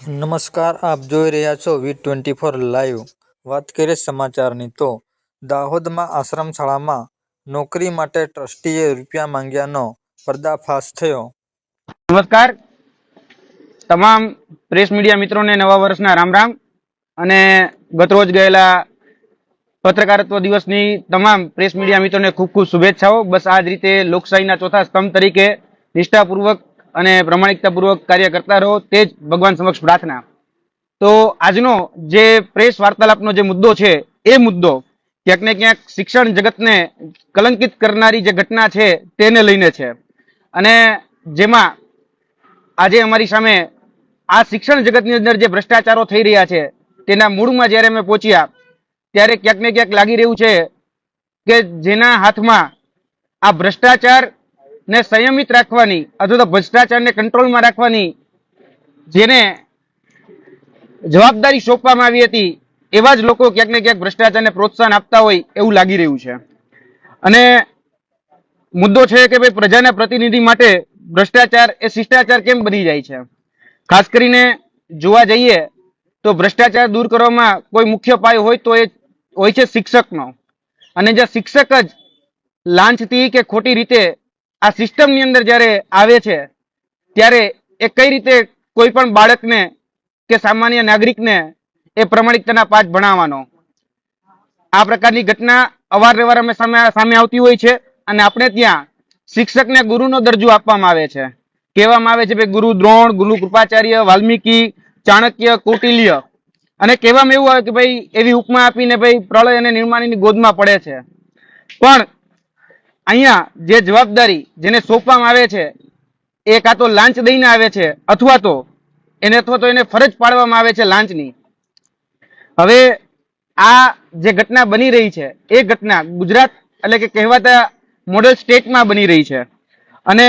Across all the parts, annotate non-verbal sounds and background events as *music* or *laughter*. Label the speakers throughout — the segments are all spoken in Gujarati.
Speaker 1: નમસ્કાર, આપ જોઈ રહ્યા છો વી ટ્વેન્ટી ફોર લાઈવ. વાત કરીએ સમાચારની તો, દાહોદમાં આશ્રમ શાળામાં નોકરી માટે ટ્રસ્ટીએ રૂપિયા માંગ્યાનો પર્દાફાશ થયો.
Speaker 2: નમસ્કાર. તમામ પ્રેસ મીડિયા મિત્રોને નવા વર્ષના રામ રામ અને ગતરોજ ગયેલા પત્રકારત્વ દિવસની તમામ પ્રેસ મીડિયા મિત્રોને ખૂબ ખૂબ શુભેચ્છાઓ. બસ આ જ રીતે લોકશાહીના ચોથા સ્તંભ તરીકે નિષ્ઠાપૂર્વક અને પ્રમાણિકતાપૂર્વક કાર્ય કરતા રહો, તે જ ભગવાન સમક્ષ પ્રાર્થના. તો આજનો જે પ્રેસ વાર્તાલાપનો જે મુદ્દો છે, એ મુદ્દો ક્યાંક ને ક્યાંક શિક્ષણ જગતને કલંકિત કરનારી જે ઘટના છે, તેને લઈને છે. અને જેમાં આજે અમારી સામે આ શિક્ષણ જગતની અંદર જે ભ્રષ્ટાચારો થઈ રહ્યા છે, તેના મૂળમાં જ્યારે અમે પહોંચ્યા, ત્યારે ક્યાંક ને ક્યાંક લાગી રહ્યું છે કે જેના હાથમાં આ ભ્રષ્ટાચાર ને સંયમિત રાખવાની, અથવા તો ભ્રષ્ટાચારને કંટ્રોલમાં રાખવાની જેને જવાબદારી સોંપવામાં આવી હતી, એવા જ લોકો ક્યાંક ને ક્યાંક ભ્રષ્ટાચારને પ્રોત્સાહન આપતા હોય એવું લાગી રહ્યું છે. અને મુદ્દો છે કે ભાઈ પ્રજાના પ્રતિનિધિ માટે ભ્રષ્ટાચાર એ શિષ્ટાચાર કેમ બની જાય છે? ખાસ કરીને જોવા જઈએ તો ભ્રષ્ટાચાર દૂર કરવામાં કોઈ મુખ્ય પાયો હોય તો એ હોય છે શિક્ષકનો. અને જે શિક્ષક જ લાંચથી કે ખોટી રીતે આ સિસ્ટમની અંદર જ્યારે આવે છે, ત્યારે એ કઈ રીતે કોઈ પણ બાળકને કે સામાન્ય નાગરિકને એ પ્રમાણિકતાના પાઠ ભણાવવાનો? આ પ્રકારની ઘટના અવારનવાર અમે સામે સામે આવતી હોય છે અને આપણે ત્યાં શિક્ષકને ગુરુનો દરજ્જો આપવામાં આવે છે. કહેવામાં આવે છે ભાઈ ગુરુ દ્રોણ, ગુરુ કૃપાચાર્ય, વાલ્મીકી, ચાણક્ય, કૌટિલ્ય. અને કહેવામાં એવું આવે કે ભાઈ એવી ઉપમા આપીને ભાઈ પ્રલય અને નિર્માણની ગોદમાં પડે છે. પણ અહીંયા જે જવાબદારી જેને સોંપવામાં આવે છે, એ કાં તો લાંચ દઈને આવે છે, અથવા તો એને અથવા તો એને ફરજ પાડવામાં આવે છે લાંચની. હવે આ જે ઘટના બની રહી છે, એ ઘટના ગુજરાત એટલે કે કહેવાતા મોડલ સ્ટેટમાં બની રહી છે. અને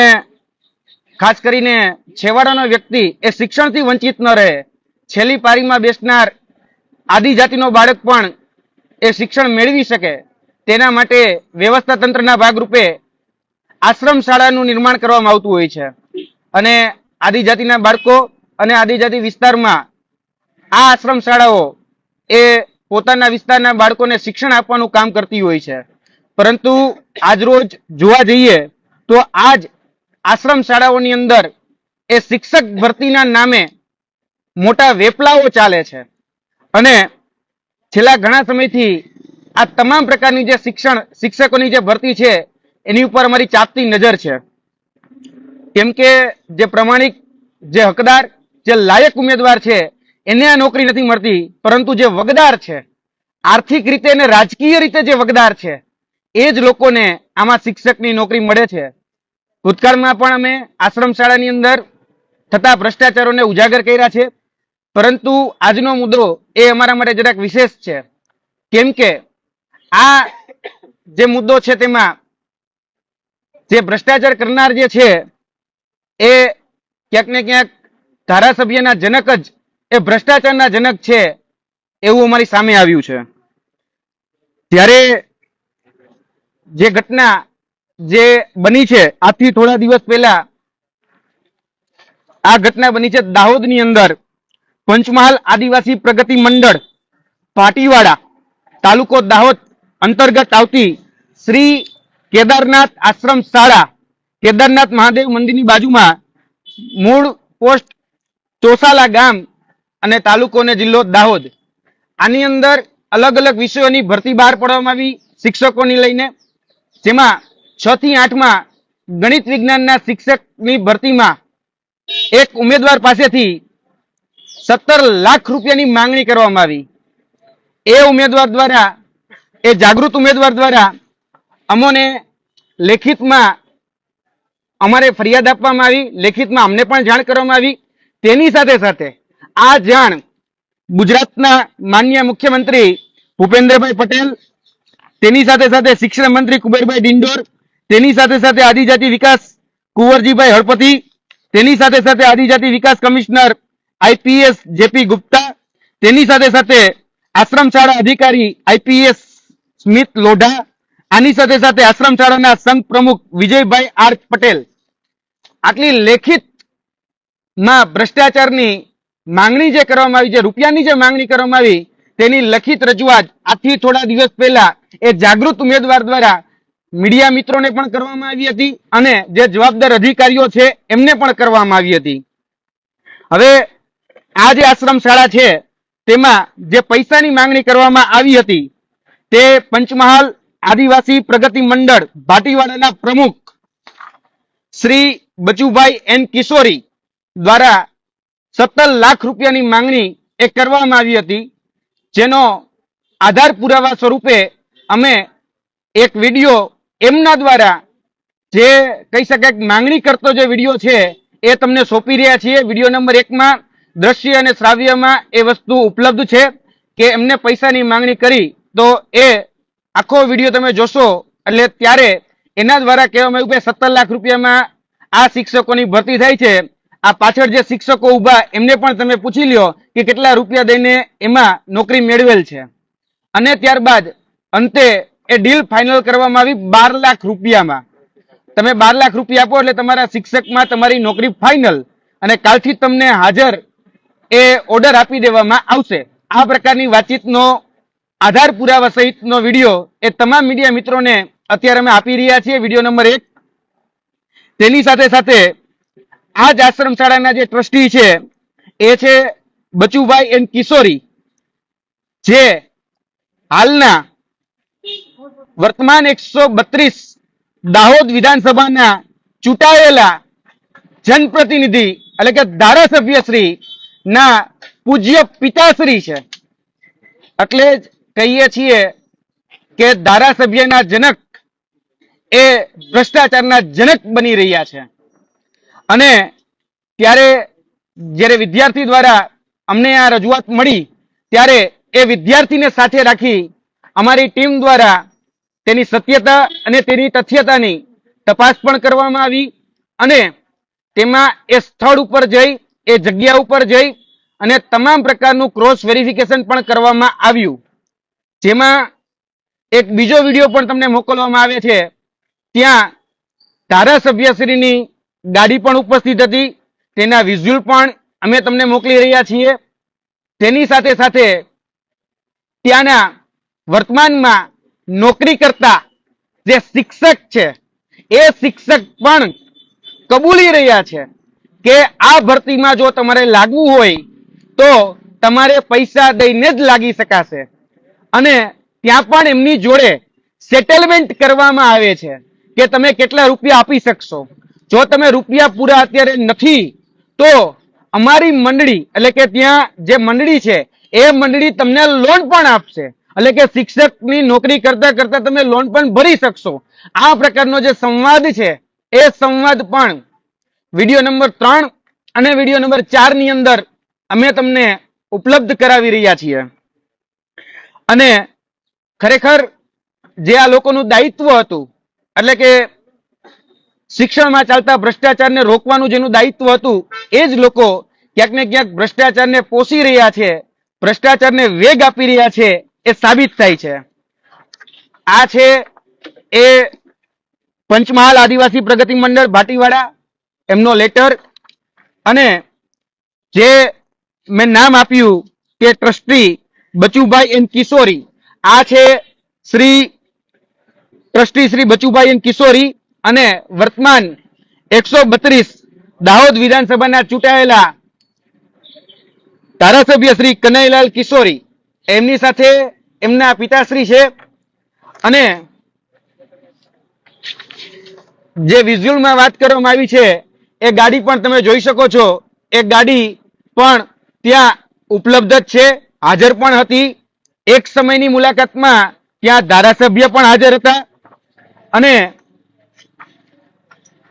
Speaker 2: ખાસ કરીને છેવાડાનો વ્યક્તિ એ શિક્ષણથી વંચિત ન રહે. છેલ્લી પારીમાં બેસનાર આદિજાતિનો બાળક પણ એ શિક્ષણ મેળવી શકે. તેના માટે વ્યવસ્થા તંત્રના ભાગરૂપે આશ્રમ શાળાનું નિર્માણ કરવામાં આવતું હોય છે. અને આદિજાતિના બાળકો અને આદિજાતિ વિસ્તારમાં આ આશ્રમ શાળાઓ એ પોતાના વિસ્તારના બાળકોને શિક્ષણ આપવાનું કામ કરતી હોય છે. પરંતુ આજરોજ જોવા જઈએ તો આજ આશ્રમ શાળાઓની અંદર એ શિક્ષક ભરતીના નામે મોટા વેપલાઓ ચાલે છે. અને છેલ્લા ઘણા સમયથી આ તમામ પ્રકારની જે શિક્ષણ, શિક્ષકોની જે ભરતી છે, એની ઉપર અમારી ચાપતી નજર છે. કેમ કે જે પ્રમાણિક, જે હકદાર, જે લાયક ઉમેદવાર છે, એને આ નોકરી નથી મળતી, પરંતુ જે વગદાર છે, આર્થિક રીતે અને રાજકીય રીતે જે વગદાર છે, એ જ લોકોને આમાં શિક્ષકની નોકરી મળે છે. ભૂતકાળમાં પણ અમે આશ્રમ શાળાની અંદર થતા ભ્રષ્ટાચારોને ઉજાગર કર્યા છે, પરંતુ આજનો મુદ્દો એ અમારા માટે જરાક વિશેષ છે. કેમ કે આ જે મુદ્દો છે તેમાં જે ભ્રષ્ટાચાર કરનાર જે છે, એ ક્યાંક ને ક્યાંક ધારાસભ્યના જનક જ, એ ભ્રષ્ટાચારના જનક છે એવું અમારી સામે આવ્યું છે. ત્યારે જે ઘટના જે બની છે, આજથી થોડા દિવસ પહેલા આ ઘટના બની છે દાહોદની અંદર, પંચમહાલ આદિવાસી પ્રગતિ મંડળ, પાટીવાડા, તાલુકો દાહોદ અંતર્ગત આવતી શ્રી કેદારનાથ આશ્રમ શાળા, કેદારનાથ મહાદેવ મંદિરની બાજુમાં મૂળ પોસ્ટ ચોસાલા ગામ અને તાલુકો અને જિલ્લો દાહોદ. આની અંદર અલગ અલગ વિષયોની ભરતી બહાર પાડવામાં આવી શિક્ષકોની લઈને, જેમાં છ થી આઠમાં ગણિત વિજ્ઞાનના શિક્ષકની ભરતીમાં એક ઉમેદવાર પાસેથી સત્તર લાખ રૂપિયાની માંગણી કરવામાં આવી. એ ઉમેદવાર દ્વારા એ જાગૃત ઉમેદવાર દ્વારા અમોને લેખિતમાં અમારે ફરિયાદ આપવામાં આવી, લેખિતમાં અમને પણ જાણ કરવામાં આવી. તેની સાથે સાથે આ જાણ ગુજરાતના માન્ય મુખ્યમંત્રી ભૂપેન્દ્રભાઈ પટેલ, તેની સાથે સાથે શિક્ષણ મંત્રી કુબેરભાઈ ડિંડોર, તેની સાથે સાથે આદિજાતિ વિકાસ કુંવરજીભાઈ હળપતિ, તેની સાથે સાથે આદિજાતિ વિકાસ commissioner IPS J P Gupta, તેની સાથે સાથે આશ્રમ શાળા અધિકારી આઈપીએસ સ્મિત લોઢા. આની સાથે સાથે આશ્રમ શાળાના સંઘ પ્રમુખ વિજયભાઈ આર્થ પટેલ આટલી લેખિતમાં ભ્રષ્ટાચારની માંગણી જે કરવામાં આવી જે રૂપિયાની જે માંગણી કરવામાં આવી, તેની લખિત રજૂઆત આજથી થોડા દિવસ પહેલા એ જાગૃત ઉમેદવાર દ્વારા મીડિયા મિત્રોને પણ કરવામાં આવી હતી અને જે જવાબદાર અધિકારીઓ છે, એમને પણ કરવામાં આવી હતી. હવે આ જે આશ્રમ શાળા છે, તેમાં જે પૈસાની માંગણી કરવામાં આવી હતી તે પંચમહાલ આદિવાસી પ્રગતિ મંડળ ભાટીવાડાના પ્રમુખ શ્રી બચુભાઈ એન કિશોરી દ્વારા સત્તર લાખ રૂપિયાની માંગણી એ કરવામાં આવી હતી, જેનો આધાર પુરાવા સ્વરૂપે અમે એક વીડિયો એમના દ્વારા જે કહી શકાય માંગણી કરતો જે વીડિયો છે એ તમને સોંપી રહ્યા છીએ. વીડિયો નંબર એકમાં દ્રશ્ય અને શ્રાવ્યમાં એ વસ્તુ ઉપલબ્ધ છે કે એમને પૈસાની માંગણી કરી તો એ આખો વીડિયો તમે જોશો, એટલે ત્યારે એના દ્વારા કહેવામાં આવ્યું કે સત્તર લાખ રૂપિયામાં આ શિક્ષકોની ભરતી થાય છે. આ પાછળ જે શિક્ષકો ઊભા, એમને પણ તમે પૂછી લ્યો કે કેટલા રૂપિયા દઈને એમાં નોકરી મેળવેલ છે. અને ત્યારબાદ અંતે એ ડીલ ફાઇનલ કરવામાં આવી બાર લાખ રૂપિયામાં. તમે બાર લાખ રૂપિયા આપો એટલે તમારા શિક્ષકમાં તમારી નોકરી ફાઇનલ અને કાલથી તમને હાજર એ ઓર્ડર આપી દેવામાં આવશે. આ પ્રકારની વાતચીતનો આધાર પુરાવા સહિતનો વીડિયો એ તમામ મીડિયા મિત્રોને અત્યારે અમે આપી રહ્યા છીએ. વીડિયો નંબર એક. તેની સાથે સાથે આ જ આશ્રમ શાળાના જે ટ્રસ્ટી છે, એ છે બચુભાઈ એન કિશોરી, જે હાલના વર્તમાન એકસો બત્રીસ દાહોદ વિધાનસભાના ચૂંટાયેલા જનપ્રતિનિધિ એટલે કે ધારાસભ્ય શ્રી ના પૂજ્ય પિતાશ્રી છે. એટલે કહીએ છીએ કે ધારાસભ્યના જનક એ ભ્રષ્ટાચારના જનક બની રહ્યા છે. અને ત્યારે જ્યારે વિદ્યાર્થી દ્વારા અમને આ રજૂઆત મળી, ત્યારે એ વિદ્યાર્થીને સાથે રાખી અમારી ટીમ દ્વારા તેની સત્યતા અને તેની તથ્યતાની તપાસ પણ કરવામાં આવી અને તેમાં એ સ્થળ ઉપર જઈ, એ જગ્યા ઉપર જઈ અને તમામ પ્રકારનું ક્રોસ વેરિફિકેશન પણ કરવામાં આવ્યું. જેમાં એક બીજો વીડિયો પણ તમને મોકલવામાં આવે છે. ત્યાં ધારાસભ્યશ્રીની ગાડી પણ ઉપસ્થિત હતી. તેના વિઝ્યુઅલ પણ અમે તમને મોકલી રહ્યા છીએ. તેની સાથે સાથે ત્યાંના વર્તમાનમાં નોકરી કરતા જે શિક્ષક છે, એ શિક્ષક પણ કબૂલી રહ્યા છે કે આ ભરતીમાં જો તમારે લાગવું હોય તો તમારે પૈસા દઈને જ લાગી શકાશે. અને ત્યાં પણ એમની જોડે સેટલમેન્ટ કરવામાં આવે છે કે તમે કેટલા રૂપિયા આપી શકશો. જો તમે રૂપિયા પૂરા અત્યારે નથી, તો અમારી મંડળી, એટલે કે ત્યાં જે મંડળી છે, એ મંડળી તમને લોન પણ આપશે. એટલે કે શિક્ષકની નોકરી કરતા કરતા તમે લોન પણ ભરી શકશો. આ પ્રકારનો જે સંવાદ છે, એ સંવાદ પણ વીડિયો નંબર ત્રણ અને વીડિયો નંબર ચારની અંદર અમે તમને ઉપલબ્ધ કરાવી રહ્યા છીએ. અને ખરેખર જે આ લોકોનું દાયિત્વ હતું, એટલે કે શિક્ષણમાં ચાલતા ભ્રષ્ટાચારને રોકવાનું જેનું દાયિત્વ હતું, એ જ લોકો ક્યાંક ને ક્યાંક ભ્રષ્ટાચારને પોષી રહ્યા છે, ભ્રષ્ટાચારને વેગ આપી રહ્યા છે, એ સાબિત થાય છે. આ છે એ પંચમહાલ આદિવાસી પ્રગતિ મંડળ ભાટીવાડા, એમનો લેટર, અને જે મેં નામ આપ્યું કે ટ્રસ્ટી બચુભાઈ એન કિશોરી. આ છે શ્રી ટ્રસ્ટી શ્રી બચુભાઈ એન કિશોરી અને વર્તમાન એકસો બત્રીસ દાહોદ વિધાનસભાના ચૂંટાયેલા ધારાસભ્ય શ્રી કનૈલાલ કિશોરી. એમની સાથે એમના પિતાશ્રી છે અને જે વિઝ્યુઅલમાં વાત કરવામાં આવી છે, એ ગાડી પણ તમે જોઈ શકો છો. એ ગાડી પણ ત્યાં ઉપલબ્ધ જ છે. હાજર પણ હતી. એક સમયની મુલાકાતમાં ત્યાં ધારાસભ્ય પણ હાજર હતા. અને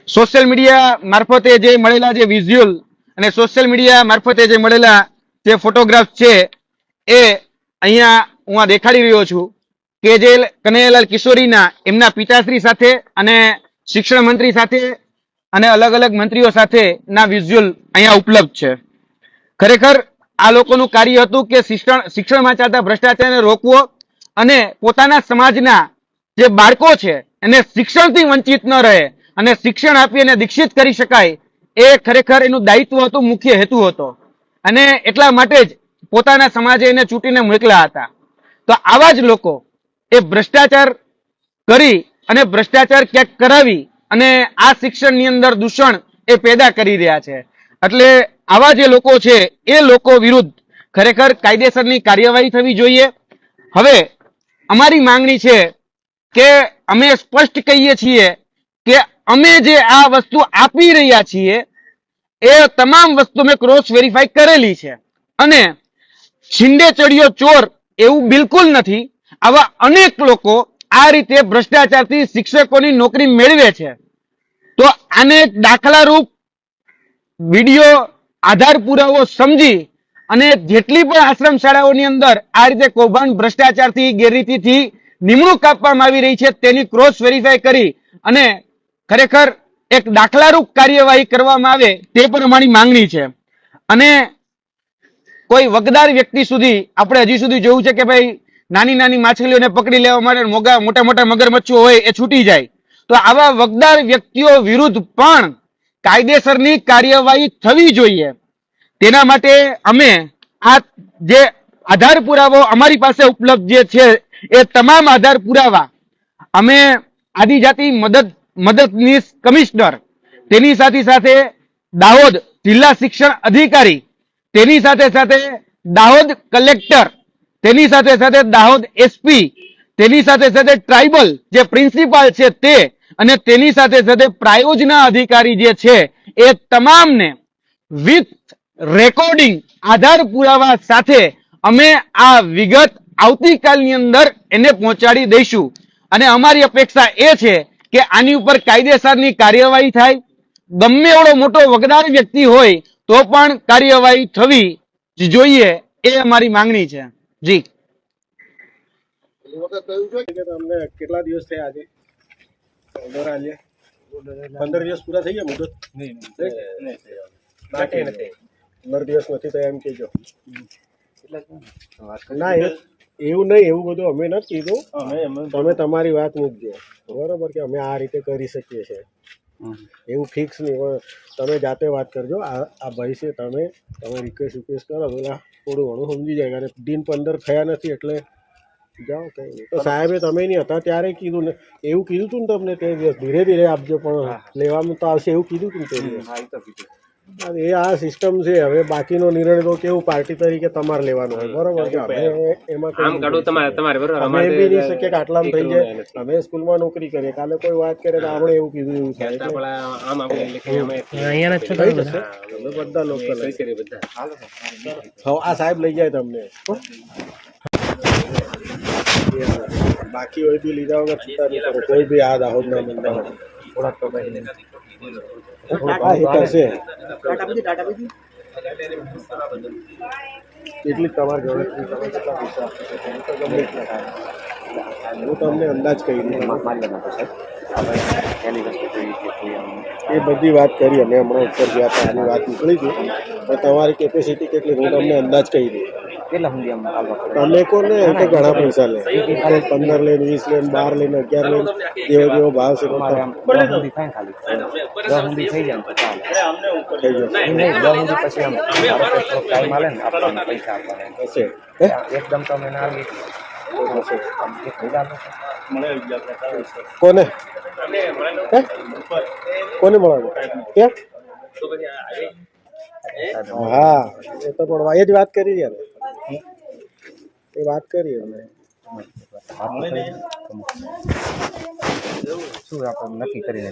Speaker 2: સોશિયલ મીડિયા મારફતે જે મળેલા જે વિઝ્યુઅલ અને સોશિયલ મીડિયા મારફતે જે મળેલા જે ફોટોગ્રાફ છે, એ અહીંયા હું આ દેખાડી રહ્યો છું કે જે કનૈયાલાલ કિશોરીના, એમના પિતાશ્રી સાથે અને શિક્ષણ મંત્રી સાથે અને અલગ અલગ મંત્રીઓ સાથેના વિઝ્યુઅલ અહીંયા ઉપલબ્ધ છે. ખરેખર આ લોકોનું કાર્ય હતું કે શિક્ષણ, શિક્ષણમાં ચાલતા ભ્રષ્ટાચારને રોકવો અને પોતાના સમાજના જે બાળકો છે એને શિક્ષણથી વંચિત ન રહે અને શિક્ષણ આપી અને દીક્ષિત કરી શકાય એ ખરેખર એનું દાયિત્વ હતું, મુખ્ય હેતુ હતો. અને એટલા માટે જ પોતાના સમાજે એને ચૂંટીને મોકલ્યા હતા. તો આવા જ લોકો એ ભ્રષ્ટાચાર કરી અને ભ્રષ્ટાચાર ક્યાંક કરાવી અને આ શિક્ષણની અંદર દૂષણ એ પેદા કરી રહ્યા છે. એટલે આવા જે લોકો છે, એ લોકો વિરુદ્ધ ખરેખર કાયદેસરની કાર્યવાહી થવી જોઈએ. હવે, અમારી માંગણી છે કે અમે સ્પષ્ટ કહીએ છીએ કે અમે જે આ વસ્તુ આપી રહ્યા છીએ, એ તમામ વસ્તુ મેં ક્રોસ વેરીફાઈ કરેલી છે. અને છીંડે ચડિયો ચોર એવું બિલકુલ નથી. આવા અનેક લોકો આ રીતે ભ્રષ્ટાચારથી શિક્ષકોની નોકરી મેળવે છે. તો આને દાખલારૂપ વીડિયો આધાર પુરાવો સમજી અને જેટલી પણ આશ્રમ શાળાઓની અંદર આ રીતે કૌભાંડ ભ્રષ્ટાચારથી, ગેરરીતિથી નિમણૂક આપવામાં આવી રહી છે, તેની ક્રોસ વેરીફાઈ કરી અને ખરેખર એક દાખલારૂપ કાર્યવાહી કરવામાં આવે તે પણ અમારી માંગણી છે. અને કોઈ વગદાર વ્યક્તિ સુધી આપણે હજી સુધી જોયું છે કે ભાઈ નાની નાની માછલીઓને પકડી લેવા માટે મોગા, મોટા મોટા મગરમચ્છો હોય એ છૂટી જાય. તો આવા વગદાર વ્યક્તિઓ વિરુદ્ધ પણ કાયદેસરની કાર્યવાહી થવી જોઈએ. તેના માટે અમે આ જે આધાર પુરાવો અમારી પાસે ઉપલબ્ધ જે છે, એ તમામ આધાર પુરાવા અમે આદિજાતિ મદદ, મદદનીશ કમિશનર, તેની સાથે સાથે દાહોદ જિલ્લા શિક્ષણ અધિકારી, તેની સાથે સાથે દાહોદ કલેક્ટર, તેની સાથે સાથે દાહોદ એસપી, તેની સાથે સાથે ટ્રાઇબલ જે પ્રિન્સિપાલ છે તે અને તેની સાથે સાથે પ્રાયોજના અધિકારી જે છે, એ તમામને વિથ રેકોર્ડિંગ આધાર પુરાવા સાથે અમે આ વિગત આવતીકાલની અંદર એને પહોંચાડી દઈશું. અને અમારી અપેક્ષા એ છે કે આની ઉપર કાયદેસરની કાર્યવાહી થાય. ગમે એવડો મોટો વગદાર વ્યક્તિ હોય, તો પણ કાર્યવાહી થવી જોઈએ એ અમારી માંગણી છે. જી.
Speaker 3: કેટલા દિવસ થયા પંદર દિવસ પૂરા થઈ ગયા મુદત? નથી. પંદર દિવસ નથી થયા એમ કેજો ના એવું નહીં એવું બધું અમે નથી કીધું. તમે તમારી વાત મૂકજો બરોબર કે અમે આ રીતે કરી શકીએ છીએ. એવું ફિક્સ નહીં પણ તમે જાતે વાત કરજો. આ આ ભાઈ છે તમે તમે રિક્વેસ્ટ રિક્વેસ્ટ કરો. પેલા થોડું ઘણું સમજી જાય. અને દિન પંદર થયા નથી એટલે જાઓ કઈ તો સાહેબે તમે નહીં હતા ત્યારે કીધું ને એવું કીધું હતું ને તમને તે દિવસ ધીરે ધીરે આપજો પણ લેવાનું તો આવશે એવું કીધું હતું તે દિવસ. એ આ સિસ્ટમ છે હવે બાકીનો નિર્ણય તો કેવું પાર્ટી તરીકે તમારે લેવાનો હોય બરોબર એમાં
Speaker 4: આમ કાઢું તમારે તમારે બરોબર
Speaker 3: અમે બી નહીં શકીએ કે આટલામાં થઈ જાય. અમે સ્કૂલમાં નોકરી કરીએ કાલે કોઈ વાત કરે તો આપણે એવું કીધું એવું થાય. બધા લોકો આ સાહેબ લઈ જાય તમને? બાકી હોય બી લીધા વગર છૂટા કરો કોઈ બી આ દાહોદના બંદા હોય હા એ કરશે કેટલી તમારી જોડે તમે કેટલા પૈસા આપો છો? એટલા થાય. હું તમને અંદાજ કહી એ બધી વાત કરી અમે હમણાં ઉપર ગયા હતા આની વાત નીકળી હતી પણ તમારી કેપેસિટી કેટલી હું તમને અંદાજ કહી દઉં. તમે કોને એ તો ઘણા પૈસા લે. પંદર લઈને વીસ લઈને બાર લઈને અગિયાર લઈને જેવો જેવો ભાવ છે તો તમે- થઈ જશે હશે. હે? કોને? કોને મળવાનું? ક્યાં હા એ તો પણ એ જ વાત કરી યાર એ વાત કરી અમે
Speaker 5: શું આપણે નક્કી કરીને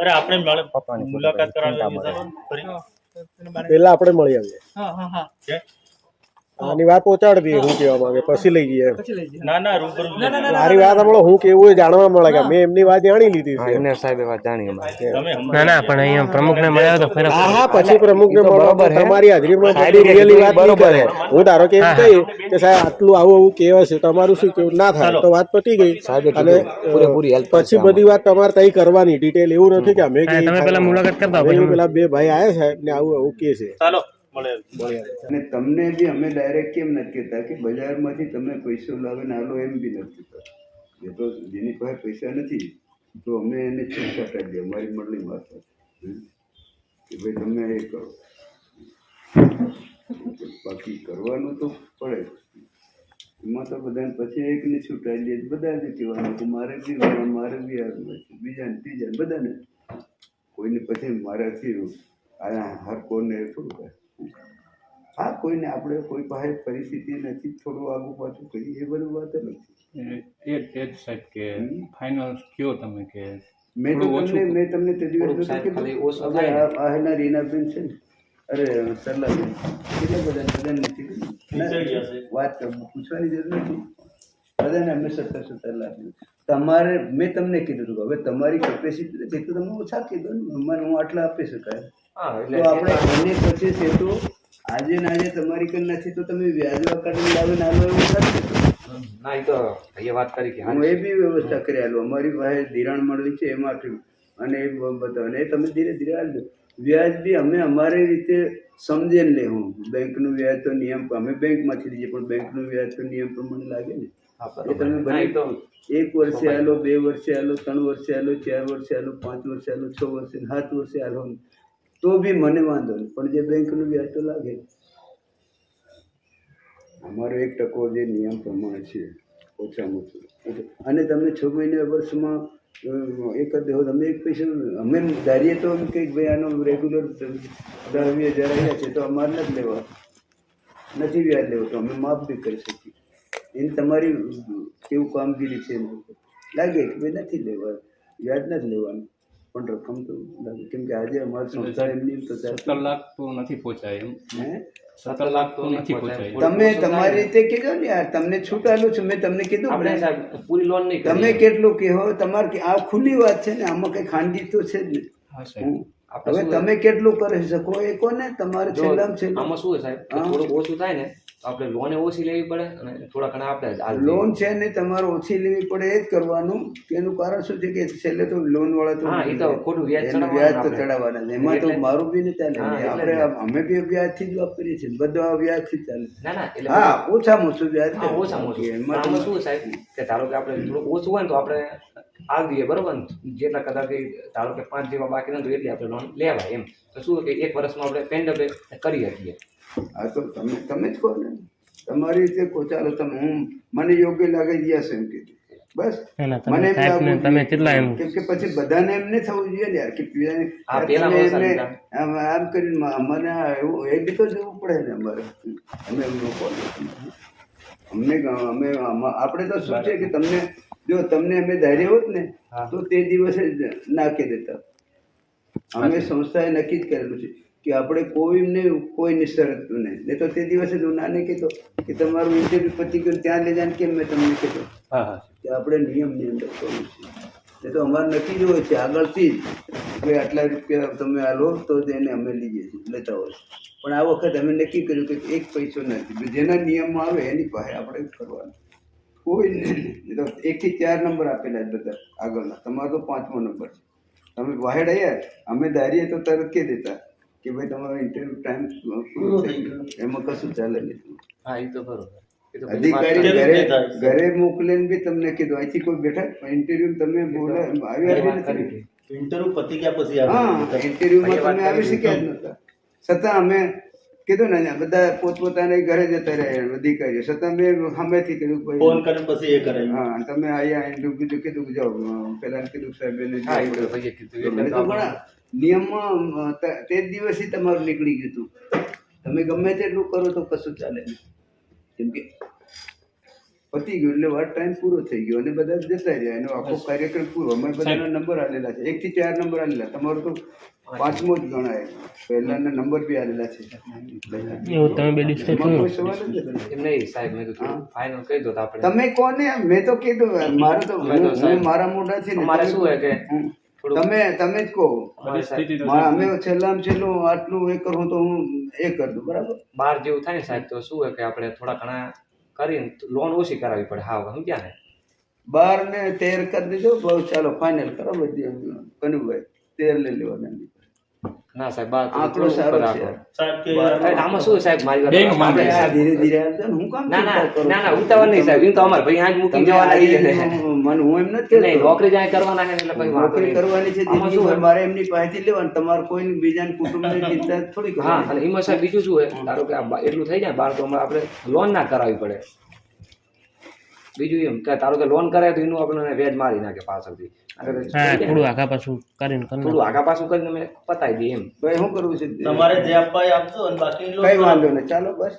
Speaker 6: અરે આપણે મુલાકાત કરાવી
Speaker 3: પેલા આપણે મળી આવીએ. આની વાત પહોંચાડી દઈએ હું. કહેવા માંગે પછી લઈ જઈએ
Speaker 6: ના ના રૂબરૂ
Speaker 3: મારી વાત હમણાં હું કેવું જાણવા મળે કે મેં એમની વાત જાણી લીધી છે.
Speaker 5: સાહેબે વાત જાણી
Speaker 7: ના ના પણ અહીંયા પ્રમુખને મળ્યા તો ફેર
Speaker 3: હા હા પછી પ્રમુખ ને તમારી હાજરીમાં વાત હું ધારો કે એમ કહી કે સાહેબ આટલું આવું આવું કહેવાય છે તમારું શું કેવું? ના થાય તો વાત પતી ગઈ. અને
Speaker 5: પૂરેપૂરી
Speaker 3: પછી બધી વાત તમારે તઈ કરવાની. ડિટેલ એવું નથી કે અમે
Speaker 7: તમે પેલા મુલાકાત કરતા
Speaker 3: પેલા બે ભાઈ આયા સાહેબ ને આવું આવું કે છે.
Speaker 6: ચાલો.
Speaker 8: અને તમને બી અમે ડાયરેક્ટ કેમ નથી કહેતા કે બજારમાંથી તમે પૈસો લાવીને આલો એમ બી નથી કહેતા. એ તો જેની પાસે પૈસા નથી તો અમે એને છૂટછાટ દઈએ અમારી મળની વાત કે ભાઈ તમે એ કરો. બાકી કરવાનું તો પડે. એમાં તો બધાને પછી એકને છૂટાઈ દે બધાને કહેવાનું કે મારે બી મારે બી આ, બીજાને ત્રીજાને બધાને. કોઈને પછી મારાથી આ હરકોને થોડું કહે હા કોઈને આપણે કોઈ પાસે પરિસ્થિતિ નથી થોડું આગુ પાછું કરીએ એ બધું વાત નથી.
Speaker 9: એ જ એ જ સાહેબ કે ફાઇનલ કયો તમે કે
Speaker 8: મેં તો તમને મેં તમને તે દિવસ નહોતું
Speaker 5: સાહેબ ખાલી
Speaker 8: કીધું
Speaker 5: ઓછું
Speaker 8: હવે
Speaker 5: થાય ને.
Speaker 8: રીનાબેન છે ને અરે સરલાબેન કેટલા બધા બધાને નથી. વાત કરું પૂછવાની જરૂર નથી. બધાને અમે સત્તર સત્તર લાખ તમારે મેં તમને કીધું હતું હવે તમારી કેપેસિટી તો તમે ઓછા કીધું ને. અમારે હું આટલા આપી શકાય. તો આપણે એને પછી છે આજે ને આજે તમારી કઈ નથી તો તમે વ્યાજો કાઢીને લાવે ને આલો એવું કરી?
Speaker 5: ના એ તો એ વાત કરી કે
Speaker 8: હું એ બી વ્યવસ્થા કરી આલો. અમારી પાસે ધિરાણ મળવી છે એમાં અને એ બધા અને તમે ધીરે ધીરે આલજો. વ્યાજ બી અમે અમારી રીતે સમજે ને હું. બેંકનું વ્યાજ તો નિયમ અમે બેંકમાંથી લઈએ પણ બેંકનું વ્યાજ તો નિયમ પ્રમાણે લાગે ને. એ તમે બને એક વર્ષે આલો બે વર્ષે આલો ત્રણ વર્ષે આલો ચાર વર્ષે આલો પાંચ વર્ષે આલો છ વર્ષે સાત વર્ષે આલો તો બી મને વાંધો નહીં. પણ જે બેંકનું વ્યાજ તો લાગે. અમારો એક ટકો જે નિયમ પ્રમાણે છે ઓછામાં ઓછું. અને તમે છ મહિને વર્ષમાં એક જ દેવો તમે એક પૈસા અમે ધારીએ તો કંઈક ભાઈ આનો રેગ્યુલર દસ વીસ હજાર આવ્યા છે તો અમારે નથી લેવા. નથી વ્યાજ લેવું તો અમે માફ બી કરી શકીએ. એની તમારી કેવું કામગીરી છે લાગે કે ભાઈ નથી લેવા. વ્યાજ નથી લેવાનું. પણ રકમ તો કેમ કે આજે અમારી સંસ્થા એમની તો
Speaker 9: સત્તર લાખ તો નથી પહોંચાય એમ. સત્તર લાખ તો નથી પહોંચાય.
Speaker 8: તમે તમારી રીતે કીધો ને યાર તમને છૂટ આલું છું મેં તમને કીધું
Speaker 5: આપણે સાહેબ પૂરી લોન નહીં
Speaker 8: તમે કેટલું કહો તમારે કે આ ખુલ્લી વાત છે ને આમાં કઈ ખાનગી તો છે જ નહીં હવે તમે કેટલું કરી શકો એ કોને? તમારે છેલ્લામાં છેલ્લું.
Speaker 5: આમાં શું સાહેબ? થોડું ઓછું થાય ને આપણે લોન ઓછી લેવી પડે અને થોડા ઘણા આપણે
Speaker 8: લોન છે ને તમારે ઓછી લેવી પડે એ જ કરવાનું. એનું કારણ શું છે કે છેલ્લે તો લોન વાળા તો
Speaker 5: હા, એ તો ખોટું વ્યાજ
Speaker 8: વ્યાજ તો ચડાવવાના એમાં તો મારું બી નહીં ચાલે. આપણે અમે બી વ્યાજથી જ વાપરીએ છીએ બધા વ્યાજથી જ ચાલે.
Speaker 5: ના ના
Speaker 8: હા ઓછામાં ઓછું વ્યાજ
Speaker 5: ઓછામાં ઓછું.
Speaker 8: એમાં તો-
Speaker 5: શું સાહેબ? કે ધારો કે આપણે થોડુંક ઓછું હોય ને તો આપણે આલ દઈએ બરોબર ને? જેટલા કદાચ ધારો કે પાંચ જેવા બાકી નથી એટલી આપણે લોન લેવાય એમ. તો શું કે એક વર્ષમાં આપણે પેન્ડ કરી શકીએ?
Speaker 8: હા તો તમે તમે જ કહો ને. તમારી રીતે કહો ચાલો તમે. હું મને યોગ્ય લાગે યસ એમ કીધું બસ. મને એમ
Speaker 7: તમે કેટલા એમ-
Speaker 8: કેમ કે પછી બધાને એમ નહીં થવું જોઈએ ને યાર કે એમને આમ કરીને મને આ એવું એ બી તો જવું પડે ને અમારે. અમે એમ લોકો અમને અમે આપણે તો શું છે કે તમને જો તમને અમે ધાર્યું હોત ને તો તે દિવસે નાખી દેતા. અમે સંસ્થાએ નક્કી જ કરેલું છે. કે આપણે કોઈને કોઈની શરત નહીં. નહીં તો તે દિવસે હું નાને કીધો કે તમારું ઇન્ટરવ્યુ પતી ગયું ત્યાં લઈ જાય કેમ મેં તમને કીધું.
Speaker 9: હા હા.
Speaker 8: કે આપણે નિયમની અંદર કરવું છે એ તો અમારે નક્કી જ હોય છે આગળથી જ કે આટલા રૂપિયા તમે આ લો તો તેને એને અમે લઈએ છીએ લેતા હોય પણ આ વખત અમે નક્કી કર્યું કે એક પૈસો નથી. જેના નિયમમાં આવે એની પાસે આપણે કરવાનું. કોઈ નહીં. તો એકથી ચાર નંબર આપેલા જ બધા આગળના. તમારો તો પાંચમો નંબર છે. તમે વાહેડ આવ્યા અમે ધારીએ તો તરત કહી દેતા. કે ભાઈ તમારો ઇન્ટરવ્યુ ટાઈમ પૂરો થઈ ગયો. એમાં કશું ચાલે નહીં.
Speaker 5: હા એ તો બરોબર
Speaker 8: અધિકારી ઘરે ઘરે મોકલીને બી તમને કીધું. અહીંથી કોઈ બેઠા ઇન્ટરવ્યુ તમે બોલે
Speaker 5: આવી આવી
Speaker 8: નથી
Speaker 6: ઇન્ટરવ્યુ પતી ગયા પછી
Speaker 8: હા
Speaker 6: આવે
Speaker 8: ઇન્ટરવ્યુમાં તમે આવી શક્યા જ નતા છતાં અમે કીધું ને બધા પોતપોતાના ઘરે જતા રહ્યા અધિકારીઓ છતાં મેં સામેથી કીધું
Speaker 6: ફોન કરે પછી એ કરે.
Speaker 8: હા તમે અહીંયા ઇન્ટરવ્યુ કીધું કીધું જાઓ પેલા કીધું સાહેબ એને
Speaker 5: કીધું.
Speaker 8: નિયમમાં તે જ દિવસે તમારું નીકળી ગયું હતું. તમે ગમે તેટલું કરો તો કશું ચાલે નહીં. કેમ કે પતી ગયું એટલે વર્ક ટાઈમ પૂરો થઈ ગયો અને બધા જતા રહ્યા. એનો આખો કાર્યક્રમ પૂરો. અમે બધાના નંબર આલેલા છે. એક થી ચાર નંબર આલેલા. તમારો તો પાંચમો જ ગણાય. પહેલાના નંબર બી આલેલા છે.
Speaker 7: એવું તમે બે ડિસ્કસ કરો
Speaker 8: કોઈ સવાલ જ નથી.
Speaker 5: નહીં સાહેબ મેં તો ફાઇનલ કહી દો આપણે.
Speaker 8: તમે કોને મેં તો કીધું મારે તો હું-
Speaker 5: સાહેબ-
Speaker 8: મારા મોઢાથી મારે
Speaker 5: અમારે શું હોય કે
Speaker 8: તમે તમે જ કહો. અમે છેલ્લામાં છેલ્લું આટલું એ કરું તો હું એ કરી દઉં. બરાબર?
Speaker 5: બાર જેવું થાય ને સાહેબ તો શું હોય કે આપણે થોડા ઘણા કરીને લોન ઓછી કરાવવી પડે. હા સમજ્યા ને
Speaker 8: બાર ને તેર કરી દીધો, બહુ ચાલો ફાઇનલ કરો બધી કનુભાઈ તેર લઈ લેવાના.
Speaker 5: ના સાહેબ
Speaker 8: આંકડો સારો છે.
Speaker 6: સાહેબ કે
Speaker 5: આમાં શું સાહેબ મારી વાત
Speaker 9: બેંક
Speaker 5: આપણે
Speaker 8: ધીરે ધીરે હું કામ
Speaker 5: ના ના ના ના ઉતાવળ નહીં સાહેબ. એમ તો અમારે ભાઈ આજ મૂકી જવાના છે.
Speaker 8: હું- મને હું એમ નથી
Speaker 5: નહીં. નોકરી જાય કરવાના છે એટલે ભાઈ
Speaker 8: નોકરી કરવાની છે જિંદગી
Speaker 5: શું
Speaker 8: ભર
Speaker 5: હોય?
Speaker 8: મારે એમની પાસેથી લેવાનું. તમારે કોઈ બીજા કુટુંબની *laughs* ચિંતા થોડી
Speaker 5: હા અને એમાં સાહેબ બીજું શું હોય? ધારો કે આ એટલું થઈ જાય બાર તો આપણે લોન ના કરાવવી પડે. બીજું એમ કે તારું કે લોન કરાય તો એનું આપણને વેજ મારી નાખે પાછળથી.
Speaker 7: થોડું આગા પાછું કરીને
Speaker 5: થોડું આગા પાછું કરીને અમે પતાવી દઈએ એમ.
Speaker 8: તો શું કરવું છે?
Speaker 6: તમારે જે આપવા આપશો અને બાકી
Speaker 8: કઈ વાંધો નહીં. ચાલો બસ.